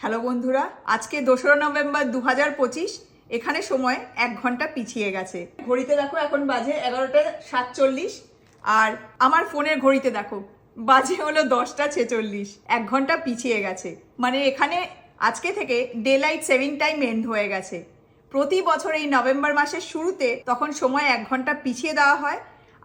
Hello বন্ধুরা, আজকে দোসরা নভেম্বর দু হাজার পঁচিশ, এখানে সময় এক ঘণ্টা পিছিয়ে গেছে। ঘড়িতে দেখো এখন বাজে এগারোটা সাতচল্লিশ, আর আমার ফোনের ঘড়িতে দেখো, বাজে হলো দশটা ছেচল্লিশ, এক ঘণ্টা পিছিয়ে গেছে। মানে এখানে আজকে থেকে day light saving time end হয়ে গেছে। প্রতি বছর এই নভেম্বর মাসের শুরুতে তখন সময় এক ঘণ্টা পিছিয়ে দেওয়া হয়,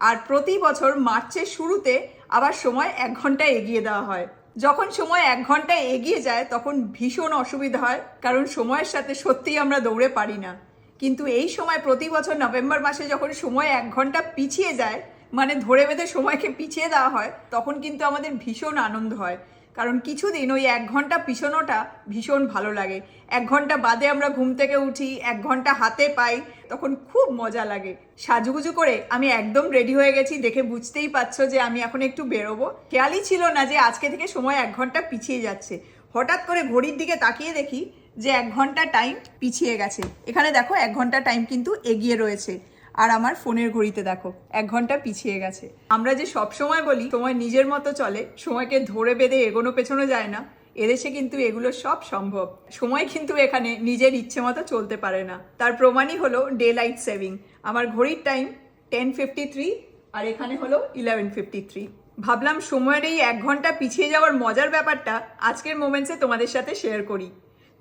আর প্রতি বছর মার্চের শুরুতে আবার সময় এক ঘণ্টা এগিয়ে দেওয়া হয়। যখন সময় এক ঘণ্টা এগিয়ে যায়, তখন ভীষণ অসুবিধা হয়, কারণ সময়ের সাথে সত্যিই আমরা দৌড়ে পারি না। কিন্তু এই সময় প্রতি বছর নভেম্বর মাসে যখন সময় এক ঘণ্টা পিছিয়ে যায় মানে ধরে বেঁধে সময়কে পিছিয়ে দেওয়া হয়, তখন কিন্তু আমাদের ভীষণ আনন্দ হয়। কারণ কিছুদিন ওই এক ঘণ্টা পিছনোটা ভীষণ ভালো লাগে। এক ঘণ্টা বাদে আমরা ঘুম থেকে উঠি, এক ঘণ্টা হাতে পাই, তখন খুব মজা লাগে। সাজুগুজু করে আমি একদম রেডি হয়ে গেছি, দেখে বুঝতেই পারছ যে আমি এখন একটু বেরোবো। খেয়ালই ছিল না যে আজকে থেকে সময় এক ঘণ্টা পিছিয়ে যাচ্ছে। হঠাৎ করে ঘড়ির দিকে তাকিয়ে দেখি যে এক ঘণ্টা টাইম পিছিয়ে গেছে। এখানে দেখো এক ঘণ্টা টাইম কিন্তু এগিয়ে রয়েছে। আর আমার ফোনের ঘড়িতে দেখো, এক ঘণ্টা পিছিয়ে গেছে। আমরা যে সব সময় বলি, সময় নিজের মতো চলে, সময়কে ধরে বেঁধে এগোনো পেছনো যায় না, এদেশে কিন্তু এগুলো সব সম্ভব। সময় কিন্তু এখানে নিজের ইচ্ছে মতো চলতে পারে না। তার প্রমাণই হলো ডে লাইট সেভিং আমার ঘড়ির টাইম টেন ফিফটি থ্রি আর এখানে হলো ইলেভেন ফিফটি থ্রি ভাবলাম সময়ের এই এক ঘণ্টা পিছিয়ে যাওয়ার মজার ব্যাপারটা আজকের মোমেন্টসে তোমাদের সাথে শেয়ার করি।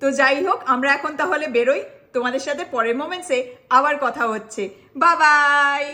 তো যাই হোক, আমরা এখন তাহলে বেরোই। তোমাদের সাথে পরের মোমেন্টসে আবার কথা হচ্ছে। বাবাই